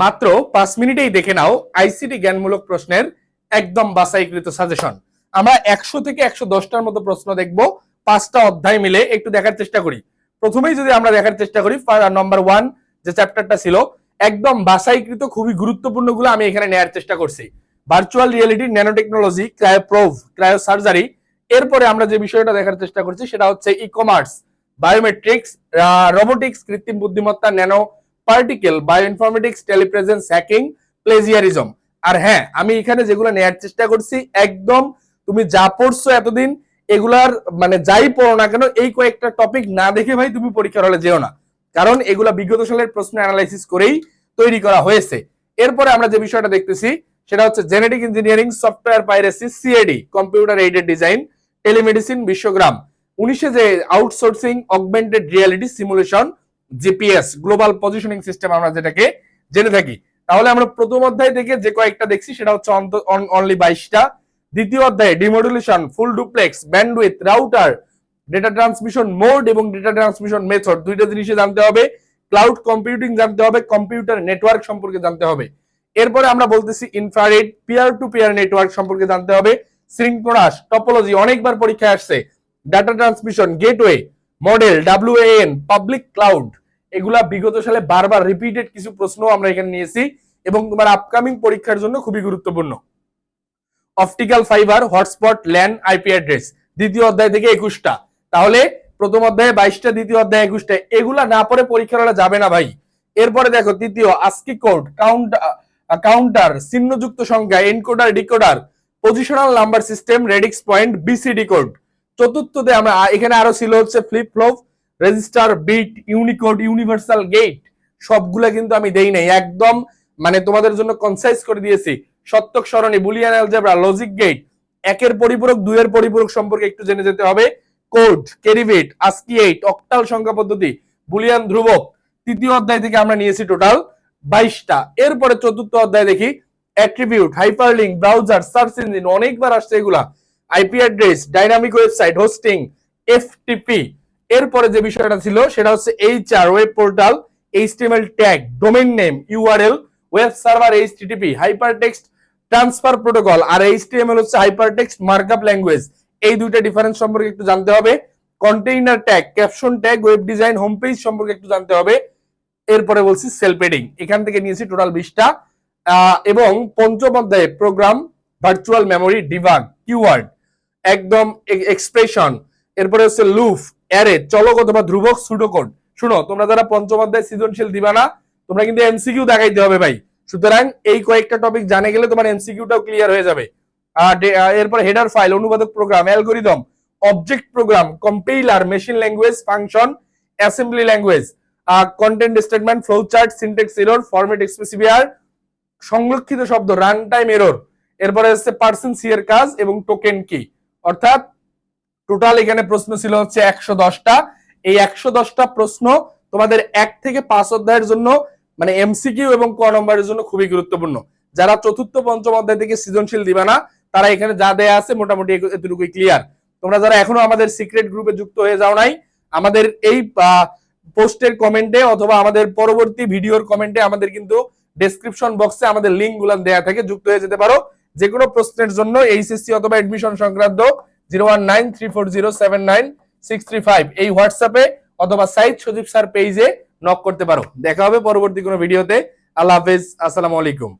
মাত্র পাঁচ মিনিটেই দেখে নাও আইসিটি জ্ঞানমূলক প্রশ্নের একদম বাছাইকৃত সাজেশন আমরা একশো থেকে একশো দশটার মতো প্রশ্ন দেখব, পাঁচটা অধ্যায় মিলে একটু দেখার চেষ্টা করি। প্রথমেই যদি আমরা দেখার চেষ্টা করি নাম্বার ওয়ান যে চ্যাপ্টারটা ছিল, একদম বাছাইকৃত খুবই গুরুত্বপূর্ণগুলো আমি এখানে নেয়ার চেষ্টা করছি। Virtual reality nano technology cryoprobe cryosurgery এরপরে আমরা যে বিষয়টা দেখার চেষ্টা করছি, সেটা হচ্ছে ই কমার্স বায়োমেট্রিক্স রোবোটিক্স কৃত্রিম বুদ্ধিমত্তা nano particle bioinformatics telepresence hacking plagiarism আর হ্যাঁ আমি এখানে যেগুলো নেয়ার চেষ্টা করছি, একদম তুমি যা পড়ছো এতদিন, এগুলার মানে যাই পড়ো না কেন, এই কয়েকটা টপিক না দেখে ভাই তুমি পরীক্ষার হলে যেও না। কারণ এগুলা বিগত সালের প্রশ্ন অ্যানালাইসিস করেই তৈরি করা হয়েছে। এরপরে আমরা যে বিষয়টা দেখতেছি, সেটা হচ্ছে genetic engineering software piracy CAD computer aided design telemedicine বিশ্বগ্রাম উনিশে যে outsourcing augmented reality simulation GPS global positioning system আমরা যেটাকে জেনে থাকি। তাহলে আমরা প্রথম অধ্যায় থেকে যে কয়েকটা দেখছি, সেটা হচ্ছে অনলি বাইশটা। দ্বিতীয় অধ্যায়ে demodulation full duplex bandwidth router data transmission mode এবং ডেটা ট্রান্সমিশন মেথড দুইটা জিনিসে জানতে হবে। ক্লাউড কম্পিউটিং জানতে হবে কম্পিউটার নেটওয়ার্ক সম্পর্কে জানতে হবে। এরপরে আমরা বলতেছি infrared peer to peer network সম্পর্কে জানতে হবে। সিঙ্ক্রোনাস টপোলজি অনেকবার পরীক্ষায় আসছে। Data transmission gateway model WAN public cloud এগুলা বিগত সালে বারবার রিপিটেড কিছু প্রশ্ন আমরা এখানে নিয়েছি এবং তোমার আপকামিং পরীক্ষার জন্য খুবই গুরুত্বপূর্ণ। Optical fibre hotspot land IP address দ্বিতীয় অধ্যায় থেকে একুশটা। তাহলে প্রথম অধ্যায়ে বাইশটা, দ্বিতীয় অধ্যায়ে একুশটা, এগুলা না পরে পরীক্ষার যাবে না ভাই। এরপরে দেখো, তৃতীয় আস্কি কোড কাউন্ট কাউন্টার চিহ্নযুক্ত সংখ্যা encoder decoder positional number system radix point BCD code চতুর্থতে আমরা এখানে আরও ছিল হচ্ছে flip flop register bit unicode universal gate সবগুলা কিন্তু আমি দেই নাই। একদম মানে তোমাদের জন্য কনসাইজ করে দিয়েছি। সত্যক সরণি, বুলিয়ান অ্যালজেব্রা লজিক গেট একের পরিপূরক, দুইয়ের পরিপূরক সম্পর্কে একটু জেনে যেতে হবে। কোড কেরিভেট আস্কি এইট অক্টাল সংখ্যা পদ্ধতি, বুলিয়ান ধ্রুবক, তৃতীয় অধ্যায় থেকে আমরা নিয়েছি টোটাল বাইশটা। এরপরে চতুর্থ অধ্যায় দেখি attribute hyperlink browser search engine অনেকবার আসছে এগুলা। IP address dynamic website hosting FTP এরপরে যে বিষয়টা ছিল, সেটা হচ্ছে HR web portal HTML tag domain name URL web server HTTP hypertext transfer protocol আর এইচটিএমএল হচ্ছে হাইপারটেক্সট মার্কআপ ল্যাঙ্গুয়েজ এই দুইটা ডিফারেন্স সম্পর্কে একটু জানতে হবে। Container tag caption tag web design home page সম্পর্কে একটু জানতে হবে। এরপরে বলছি সেলফ এডিং এখান থেকে নিয়েছি টোটাল বিশটা। এবং পঞ্চম অধ্যায়ে program virtual memory debug keyword একদম এক্সপ্রেশন এরপরে হচ্ছে লুফ অ্যারে চলক অথবা ধ্রুবক সুডোকোড শুনো, তোমরা যারা পঞ্চম অধ্যায় সৃজনশীল দিবা না, তোমরা কিন্তু এমসিকিউ দেখাইতে হবে ভাই। সুতরাং এই কয়েকটা টপিক জানে গেলে তোমার এমসিকিউটাও ক্লিয়ার হয়ে যাবে। এরপর হেডার ফাইল অনুবাদক program algorithm object program compiler machine language function assembly language content statement flow chart syntax error format specifier সংরক্ষিত শব্দ রান টাইম এরর এরপরে হচ্ছে পার্সন সি এর কাজ এবং টোকেন কি অর্থাৎ টোটাল এখানে প্রশ্ন ছিল হচ্ছে একশো দশটা। এই একশো দশটা প্রশ্ন তোমাদের এক থেকে পাঁচ অধ্যায়ের জন্য মানে এমসিকিউ এবং ক নম্বরের জন্য খুবই গুরুত্বপূর্ণ। যারা চতুর্থ, পঞ্চম অধ্যায় থেকে সৃজনশীল দিবে না, তারা এখানে যা দেয়া আছে মোটামুটি এতটুকুই ক্লিয়ার তোমরা যারা এখনও আমাদের সিক্রেট গ্রুপে যুক্ত হয়ে যাও নাই, আমাদের এই পোস্টের কমেন্টে অথবা আমাদের পরবর্তী ভিডিওর কমেন্টে আমাদের কিন্তু ডেসক্রিপশন বক্সে আমাদের লিঙ্ক গুলান দেওয়া থাকে, যুক্ত হয়ে যেতে পারো। যে কোনো প্রশ্নের জন্য এইচএসসি অথবা এডমিশন সংক্রান্ত zero one nine three four zero seven nine six three five এই হোয়াটসঅ্যাপে অথবা সাইদ সজীব স্যার পেজে নক করতে পারো। দেখা হবে পরবর্তী কোনো ভিডিওতে আল্লাহ হাফেজ। আসসালামু আলাইকুম।